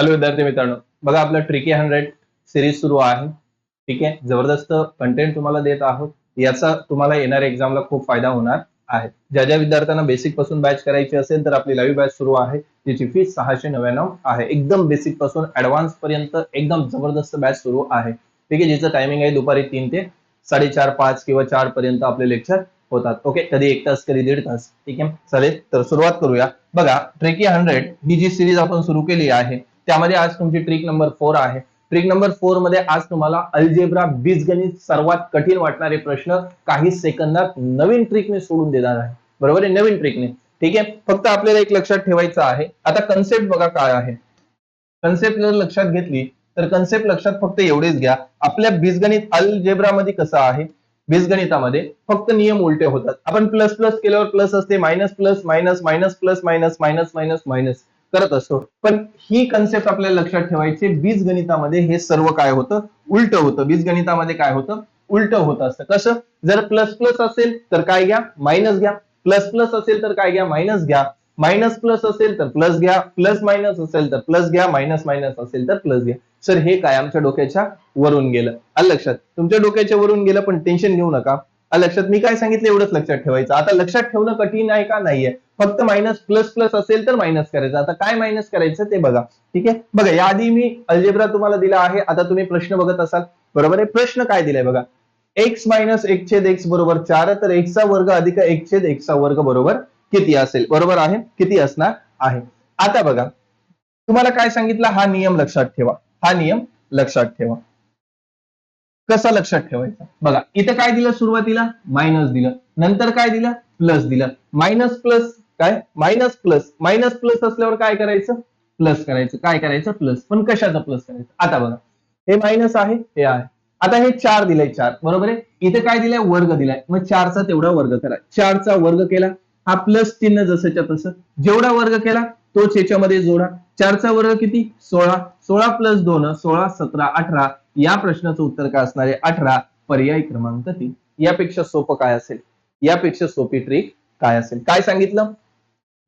Hello विद्यार्थी मित्रांनो बघा आपलं ट्रिकी हंड्रेड सिरीज सुरू आहे. ठीक आहे? जबरदस्त कंटेंट तुम्हाला देत आहोत. याचा तुम्हाला येणाऱ्या एक्झामला खूप फायदा होणार आहे. ज्या ज्या विद्यार्थ्यांना बेसिकपासून बॅच करायची असेल तर आपली लाईव्ह बॅच सुरू आहे. तिची फी सहाशे नव्याण्णव आहे. एकदम बेसिकपासून ऍडव्हान्स पर्यंत एकदम जबरदस्त बॅच सुरू आहे. ठीक आहे? जिचं टायमिंग आहे दुपारी तीन ते साडेचार पाच किंवा चार पर्यंत आपले लेक्चर होतात. ओके कधी एक तास कधी दीड तास. ठीक आहे? चालेल? तर सुरुवात करूया. बघा ट्रेकी हंड्रेड ही जी सिरीज आपण सुरू केली आहे त्यामध्ये आज तुमची ट्रिक नंबर फोर आहे. ट्रिक नंबर फोरमध्ये आज तुम्हाला अल्जेब्रा बीजगणित सर्वात कठीण वाटणारे प्रश्न काही सेकंदात नवीन ट्रिकने सोडून देणार आहे. बरोबर आहे? नवीन ट्रिकने ठीक आहे? फक्त आपल्याला एक लक्षात ठेवायचं आहे. आता कन्सेप्ट बघा काय आहे. कन्सेप्ट जर लक्षात घेतली तर कन्सेप्ट लक्षात फक्त एवढेच घ्या. आपल्या बीजगणित अल्जेब्रा मध्ये कसं आहे? बीजगणितामध्ये फक्त नियम उलटे होतात. आपण प्लस प्लस केल्यावर प्लस असते minus plus minus minus plus minus minus minus minus करत असतो. पण ही कन्सेप्ट आपल्याला लक्षात ठेवायची बीजगणितामध्ये हे सर्व काय होतं? उलट होतं. बीजगणितामध्ये काय होतं? उलट होत असतं. कसं? जर प्लस प्लस असेल तर काय घ्या? मायनस घ्या. प्लस प्लस असेल तर काय घ्या? मायनस घ्या. मायनस प्लस असेल तर प्लस घ्या. प्लस मायनस असेल तर प्लस घ्या. मायनस मायनस असेल तर प्लस घ्या. सर हे काय आमच्या डोक्याच्या वरून गेलं? आलं लक्षात? तुमच्या डोक्याच्या वरून गेलं पण टेन्शन घेऊ नका. लक्षात मी काय सांगितलं? एवढंच लक्षात ठेवायचं. आता लक्षात ठेवणं कठीण आहे का? नाहीये. फक्त मायनस प्लस प्लस असेल तर मायनस करायचं. आता काय मायनस करायचं ते बघा. ठीक आहे? बघा याआधी मी अल्जेब्रा तुम्हाला दिला आहे. आता तुम्ही प्रश्न बघत असाल. बरोबर आहे? प्रश्न काय दिलाय बघा? एक्स मायनस एक छेद एक्स बरोबर चार तर एक्सचा वर्ग अधिक एक छेद एक्सचा वर्ग बरोबर किती असेल? बरोबर आहे? किती असणार आहे? आता बघा. तुम्हाला काय सांगितलं? हा नियम लक्षात ठेवा. हा नियम लक्षात ठेवा. कसा लक्षात ठेवायचा? बघा इथं काय दिलं सुरुवातीला? मायनस दिलं. नंतर काय दिलं? प्लस दिलं. मायनस प्लस काय? मायनस प्लस मायनस प्लस असल्यावर काय करायचं? प्लस करायचं. काय करायचं? प्लस पण कशाचं प्लस करायचं? आता बघा. हे मायनस आहे हे आहे. आता हे चार दिलंय चार. बरोबर आहे? इथे काय दिलंय? वर्ग दिलाय. मग चारचा तेवढा वर्ग करा. चारचा वर्ग केला. हा प्लस चिन्ह जसंच्या तसं. जेवढा वर्ग केला तोच याच्यामध्ये जोडा. चारचा वर्ग किती? सोळा. सोळा प्लस दोन सोळा सतरा अठरा. या प्रश्नाचं उत्तर काय असणार आहे? अठरा पर्याय क्रमांक तीन. यापेक्षा सोपं काय असेल? यापेक्षा सोपी ट्रिक काय असेल? काय सांगितलं?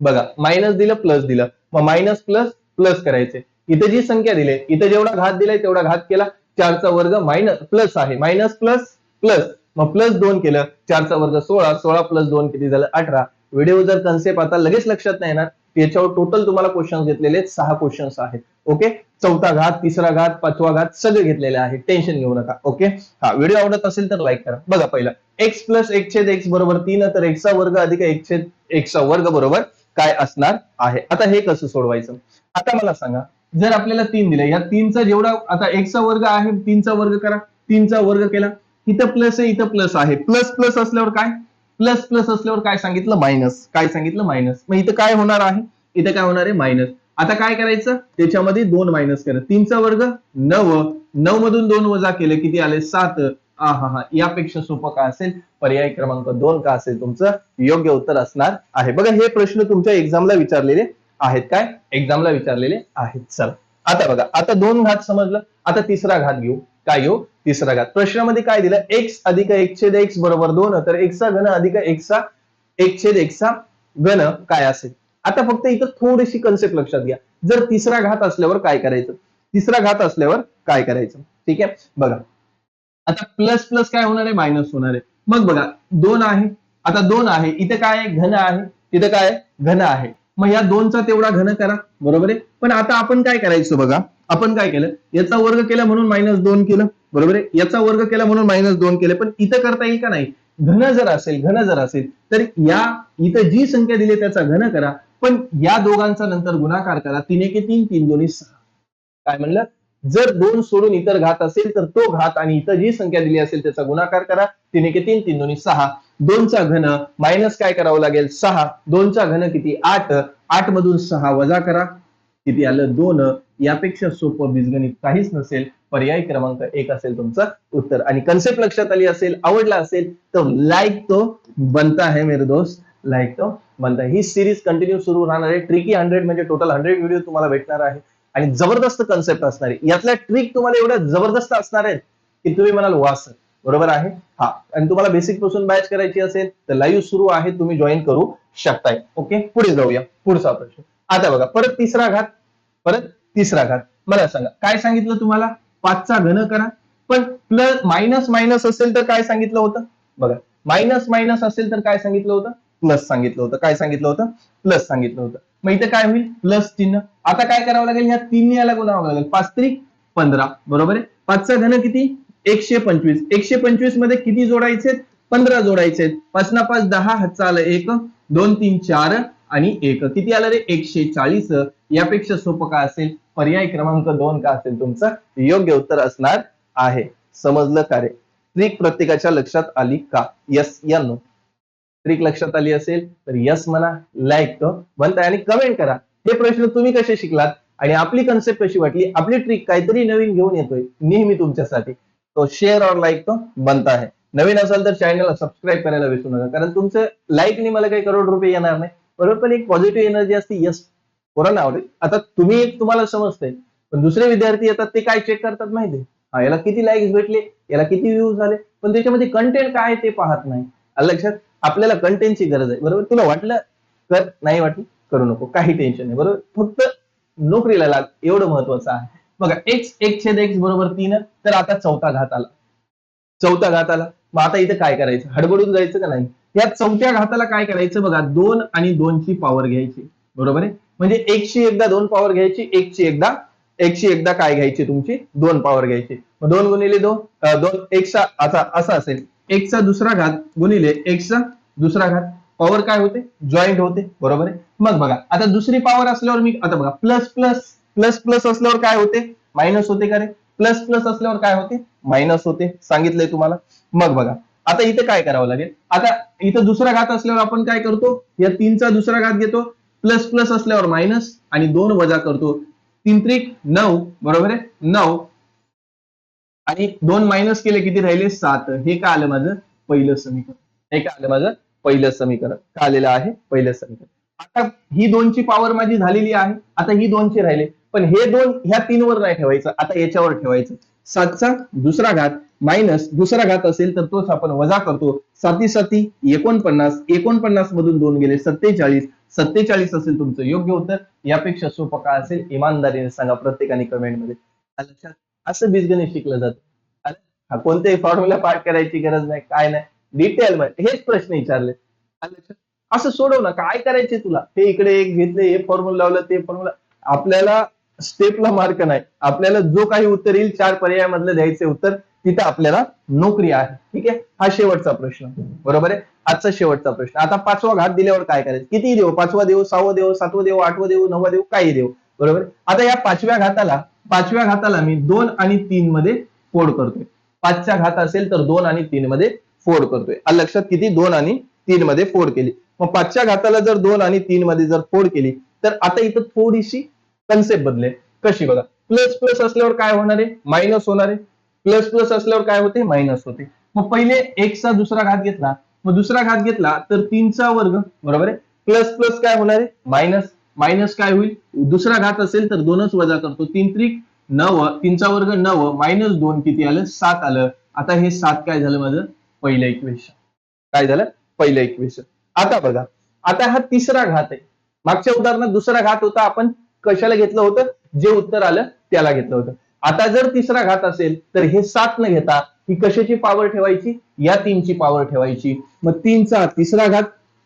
बघा मायनस दिलं प्लस दिलं. मग मायनस प्लस प्लस करायचे. इथे जी संख्या दिली इथे जेवढा घात दिलाय तेवढा घात केला. चारचा वर्ग मायनस प्लस आहे. मायनस प्लस प्लस मग प्लस दोन केलं. चारचा वर्ग सोळा सोळा प्लस दोन किती झालं? अठरा. व्हिडिओ जर कन्सेप्ट आता लगेच लक्षात नाही येणार. याच्यावर टोटल तुम्हाला क्वेश्चन घेतलेले आहेत. सहा क्वेश्चन्स आहेत. ओके चौथा घात तिसरा घात पाचवा घात सगळे घेतलेले आहेत. टेन्शन घेऊ नका. ओके हा व्हिडिओ आवडत असेल तर लाईक करा. बघा पहिला. एक्स प्लस एक छेद एक्स बरोबर तीन तर एक्सचा वर्ग अधिक एक छेद एक्सचा वर्ग बरोबर काय असणार आहे? आता हे कसं सोडवायचं? आता मला सांगा. जर आपल्याला तीन दिले या तीनचा जेवढा आता एकचा वर्ग आहे तीनचा वर्ग करा. तीनचा वर्ग केला. इथं प्लस आहे इथं प्लस आहे. प्लस प्लस असल्यावर काय? प्लस प्लस असल्यावर काय सांगितलं? मायनस. काय सांगितलं? मायनस. मग इथं काय होणार आहे? इथं काय होणार आहे? मायनस. आता काय करायचं? त्याच्यामध्ये दोन मायनस करा. तीनचा वर्ग नव. नऊ मधून दोन वजा केले किती आले? सात. हा हा. हा यापेक्षा सोपं का असेल? पर्याय क्रमांक दोन का असेल तुमचं? योग्य उत्तर असणार आहे. बघा हे प्रश्न तुमच्या एक्झामला विचारलेले आहेत काय? एक्झामला विचारलेले आहेत. चला. आता बघा. आता दोन घात समजलं. आता तिसरा घात घेऊ. काय घेऊ? तिसरा घात. प्रश्नामध्ये काय दिलं? एक्स अधिक एक छेद एक्स बरोबर दोन तर एक्सचा घन अधिक एक्सचा एक छेद एक्सचा घन काय असेल? आता फक्त इथं थोडीशी कन्सेप्ट लक्षात घ्या. जर तिसरा घात असल्यावर काय करायचं? तिसरा घात असल्यावर काय करायचं? ठीक आहे? बघा. आता प्लस प्लस काय होणार आहे? मायनस होणार आहे. मग बघा दोन आहे. आता दोन आहे. इथं काय आहे? घन आहे. तिथं काय आहे? घन आहे. मग या दोनचा तेवढा घन करा. बरोबर आहे? पण आता आपण काय करायचं बघा? आपण काय केलं? याचा वर्ग केला म्हणून मायनस दोन केलं. बरोबर आहे? याचा वर्ग केला म्हणून मायनस दोन केले. पण इथं करता येईल का नाही? घन जर असेल घन जर असेल तर या इथं जी संख्या दिली त्याचा घन करा. पण या दोघांचा नंतर गुणाकार करा. तीन एके तीन तीन दोन्ही सहा. काय म्हणलं? जर दोन सोडून इतर घात असेल तर तो घात आणि इथं जी संख्या दिली असेल त्याचा गुणाकार करा. तीन एके तीन तीन दोन्ही सहा. दोनचा घन मायनस काय करावं लागेल? सहा. दोनचा घन किती? आठ. आठ मधून सहा वजा करा. किती आलं? दोन. यापेक्षा सोपं बीजगणित काहीच नसेल. पर्याय क्रमांक एक असेल तुमचं उत्तर. आणि कन्सेप्ट लक्षात आली असेल आवडला असेल तर लाईक तो बनता है मेरे दोस्त. लाईक तो बनता ही. सिरीज कंटिन्यू सुरू राहणार आहे. ट्रिकी हंड्रेड म्हणजे टोटल हंड्रेड व्हिडिओ तुम्हाला भेटणार आहे. आणि जबरदस्त कन्सेप्ट असणार आहे. यातल्या ट्रिक तुम्हाला एवढ्या जबरदस्त असणार आहेत की तुम्ही म्हणाल वास बरोबर आहे? हा. आणि तुम्हाला बेसिकपासून बॅच करायची असेल तर लाईव्ह सुरू आहे. तुम्ही जॉईन करू शकताय. ओके पुढे जाऊया. पुढचा प्रश्न. आता बघा परत तिसरा घात परत तिसरा घात. मला सांगा काय सांगितलं तुम्हाला? पाचचा घन करा. पण प्लस मायनस मायनस असेल तर काय सांगितलं होतं? बघा मायनस मायनस असेल तर काय सांगितलं होतं? प्लस सांगितलं होतं. काय सांगितलं होतं? प्लस सांगितलं होतं. मग इथं काय होईल? प्लस चिन्ह. आता काय करावं लागेल? ह्या तीन याला गुणावं लागेल. पाच त्रिक पंधरा. बरोबर आहे? पाचचा घन किती? एकशे पंचवीस. एकशे पंचवीसमध्ये किती जोडायचे पंधरा जोडायचे पाच ना पाच दहा हातचा आलं एक. दोन तीन चार. आणि एक. किती आलं रे? एकशे चाळीस. यापेक्षा सोपं का असेल? पर्याय क्रमांक दोन का असेल तुमचं? योग्य उत्तर असणार आहे. समजलं का रे? ट्रिक प्रत्येकाच्या लक्षात आली का? यस या नो ट्रिक लक्षात आली असेल तर यस म्हणा लाईक म्हणताय आणि कमेंट करा. हे प्रश्न तुम्ही कसे शिकलात? आणि आपली कन्सेप्ट कशी वाटली? आपली ट्रिक काहीतरी नवीन घेऊन येतोय नेहमी तुमच्यासाठी. तो शेअर और लाईक तो बनता आहे. नवीन असाल तर चॅनलला सबस्क्राईब करायला विसरू नका. कारण तुमचं लाईकने मला काही करोड रुपये येणार नाही. बरोबर पण एक पॉझिटिव्ह एनर्जी असते. यस कोणाला आवडेल? आता तुम्ही एक तुम्हाला समजतंय. पण दुसरे विद्यार्थी येतात ते काय चेक करतात माहिती हा याला किती लाईक्स भेटले? याला किती व्ह्यूज झाले? पण त्याच्यामध्ये कंटेंट काय ते पाहत नाही. लक्षात आपल्याला कंटेंटची गरज आहे. बरोबर? तुला वाटलं? कर. नाही वाटलं? करू नको. काही टेन्शन नाही. बरोबर? फक्त नोकरीला लाग. एवढं महत्वाचं आहे. बघा एक्स एक छेद एक्स बरोबर तीन. तर आता चौथा घात आला. चौथा घात आला. मग आता इथं काय करायचं? हडबडून जायचं का नाही? या चौथ्या घाताला काय करायचं बघा? दोन आणि दोनची पॉवर घ्यायची. बरोबर आहे? म्हणजे एकशे एकदा दोन पॉवर घ्यायची एकशे एकदा एकशे एकदा काय घ्यायची तुमची? दोन पॉवर घ्यायची. मग दोन गुणिले दोन दोन एकचा असा असा असेल. एकचा दुसरा घात गुणिले एकचा दुसरा घात. पॉवर काय होते? जॉईंट होते. बरोबर आहे? मग बघा आता दुसरी पॉवर असल्यावर मी आता बघा प्लस प्लस प्लस प्लस असल्यावर काय होते? मायनस होते का रे? प्लस प्लस असल्यावर काय होते? मायनस होते. सांगितलंय तुम्हाला? मग बघा आता इथे काय करावं लागेल? आता इथं दुसरा घात असल्यावर आपण काय करतो? या तीनचा दुसरा घात घेतो. प्लस प्लस असल्यावर मायनस आणि दोन वजा करतो. तीन त्रिक नऊ बरोबर आहे? नऊ. आणि दोन मायनस केले किती राहिले? सात. हे का आलं माझं? पहिलं समीकरण. हे का आलं माझं? पहिलं समीकरण. का आलेलं आहे? पहिलं समीकरण. आता ही दोनची पॉवर माझी झालेली आहे. आता ही दोनची राहिले. पण हे दोन ह्या तीन वर नाही ठेवायचं. आता याच्यावर ठेवायचं. सातचा दुसरा घात. मायनस दुसरा घात असेल तर तोच आपण वजा करतो. साती साती एकोणपन्नास एकोणपन्नास मधून दोन गेले सत्तेचाळीस. सत्तेचाळीस असेल तुमचं योग्य उत्तर. यापेक्षा सोपं का असेल? इमानदारीने सांगा प्रत्येकाने कमेंटमध्ये लक्षात? असं बीजगणित शिकलं जातं. हा कोणत्याही फॉर्म्युला पाठ करायची गरज नाही. काय नाही? डिटेल मध्ये. हेच प्रश्न विचारले. असं सोडव ना. काय करायचे तुला? हे इकडे एक घेतले हे फॉर्म्युला लावलं ते फॉर्म्युला आपल्याला स्टेपला मार्क नाही. आपल्याला जो काही उत्तर येईल चार पर्यायामधलं द्यायचे उत्तर. तिथं आपल्याला नोकरी आहे. ठीक आहे? हा शेवटचा प्रश्न. बरोबर आहे? आजचा शेवटचा प्रश्न. आता पाचवा घात दिल्यावर काय करायचं? किती देऊ पाचवा देऊ सहावा देऊ सातवा देऊ आठवा देऊ नववा देऊ काही देऊ. बरोबर? आता या पाचव्या घाताला पाचव्या घाताला मी दोन आणि तीन मध्ये फोड करतोय. पाचच्या घात असेल तर दोन आणि तीन मध्ये फोड करतोय. आलं लक्षात किती? दोन आणि तीन मध्ये फोड केली. मग पाचच्या घाताला जर दोन आणि तीन मध्ये जर फोड केली तर आता इथं थोडीशी कन्सेप्ट बदलेल. कशी बघा? प्लस प्लस असल्यावर काय होणार आहे? मायनस होणार आहे. प्लस प्लस असल्यावर काय होते? मायनस होते. मग पहिले एकचा दुसरा घात घेतला. मग दुसरा घात घेतला तर तीनचा वर्ग बरोबर आहे? प्लस प्लस काय होणार आहे? मायनस. मायनस काय होईल? दुसरा घात असेल तर दोनच वजा करतो. तीन त्रिक नव तीनचा वर्ग नव मायनस दोन किती आलं? सात आलं. आता हे सात काय झालं माझं? पहिलं इक्वेशन काय झालं? पहिलं इक्वेशन आता बघा. आता हा तिसरा घात आहे. मागच्या उदाहरणात दुसरा घात होता. आपण कशाला घेतलं होतं? जे उत्तर आलं त्याला घेतलं होतं. आता जर तिसरा घात असेल तर हे सात न घेता ही कशाची पॉवर ठेवायची? या तीनची पॉवर ठेवायची. मग तीनचा तिसरा घात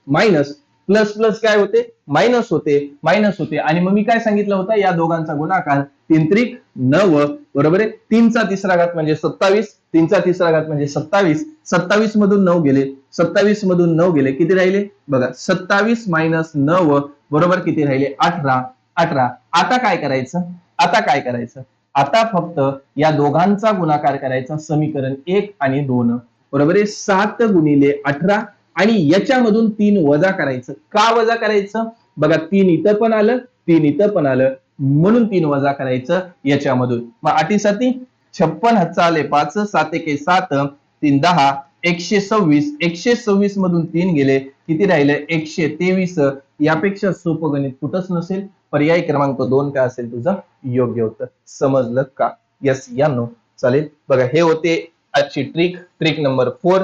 मायनस प्लस प्लस काय होते? मायनस होते मायनस होते. आणि मग मी काय सांगितलं होतं? या दोघांचा गुणाकार तीन त्रिक नव बरोबर आहे? तीनचा तिसरा घात म्हणजे सत्तावीस तीनचा तिसरा घात म्हणजे सत्तावीस. सत्तावीस मधून नऊ गेले. सत्तावीस मधून नऊ गेले. किती राहिले? बघा सत्तावीस मायनस नव बरोबर किती राहिले? अठरा अठरा. आता काय करायचं? आता काय करायचं? आता फक्त या दोघांचा गुणाकार करायचा समीकरण एक आणि दोन. बरोबर आहे? सात गुणिले अठरा आणि याच्यामधून तीन वजा करायचं. का वजा करायचं? बघा तीन इथं पण आलं तीन इथं पण आलं. म्हणून तीन वजा करायचं याच्यामधून. मग अटीसाठी छप्पन हातचा आले पाच सात एके सात तीन दहा एकशे सव्वीस. एकशे सव्वीस मधून तीन गेले. किती राहिले? एकशे तेवीस. यापेक्षा सोपं गणित कुठंच नसेल. पर्याय क्रमांक दोन काय असेल तुझं? योग्य उत्तर. समजलं का? यस या नो चालेल. बघा हे होते आजची trick trick number four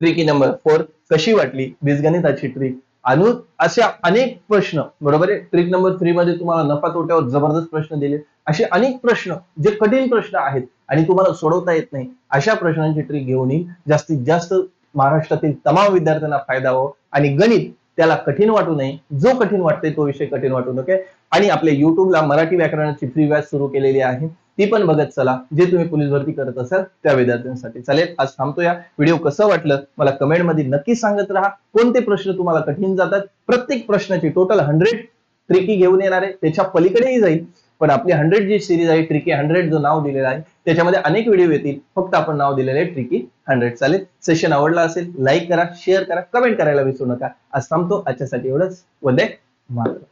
tricky number four कशी वाटली? बीजगणिताची ट्रिक अनु अशा अनेक प्रश्न बरोबर आहे? ट्रिक नंबर थ्री मध्ये तुम्हाला नफा तोट्यावर जबरदस्त प्रश्न दिले असे अनेक प्रश्न जे कठीण प्रश्न आहेत आणि तुम्हाला सोडवता येत नाही अशा प्रश्नांची ट्रिक घेऊन येईल जास्तीत जास्त महाराष्ट्रातील तमाम विद्यार्थ्यांना फायदा हो आणि गणित त्याला कठीण वाटू नये. जो कठीण वाटते तो विषय कठीण वाटू नये आणि आपल्या युट्यूबला मराठी व्याकरणाची फ्री बॅच सुरू केलेली आहे. ती पण बघत चला. जे तुम्ही पोलीस भरती करत असाल त्या विद्यार्थ्यांसाठी. चालेल आज थांबतो या. व्हिडिओ कसं वाटलं मला कमेंटमध्ये नक्की सांगत राहा. कोणते प्रश्न तुम्हाला कठीण जातात? प्रत्येक प्रश्नाची टोटल हंड्रेड ट्रिकी घेऊन येणार. आहे त्याच्या पलीकडेही जाईल. पण आपली हंड्रेड जी सिरीज आहे ट्रिकी हंड्रेड जो नाव दिलेलं आहे त्याच्यामध्ये अनेक व्हिडिओ येतील. फक्त आपण नाव दिलेलं आहे ट्रिकी हंड्रेड चालेल? सेशन आवडला असेल लाईक करा शेअर करा कमेंट करायला विसरू नका. आज थांबतो. आजच्यासाठी एवढंच. वंदे मातरम.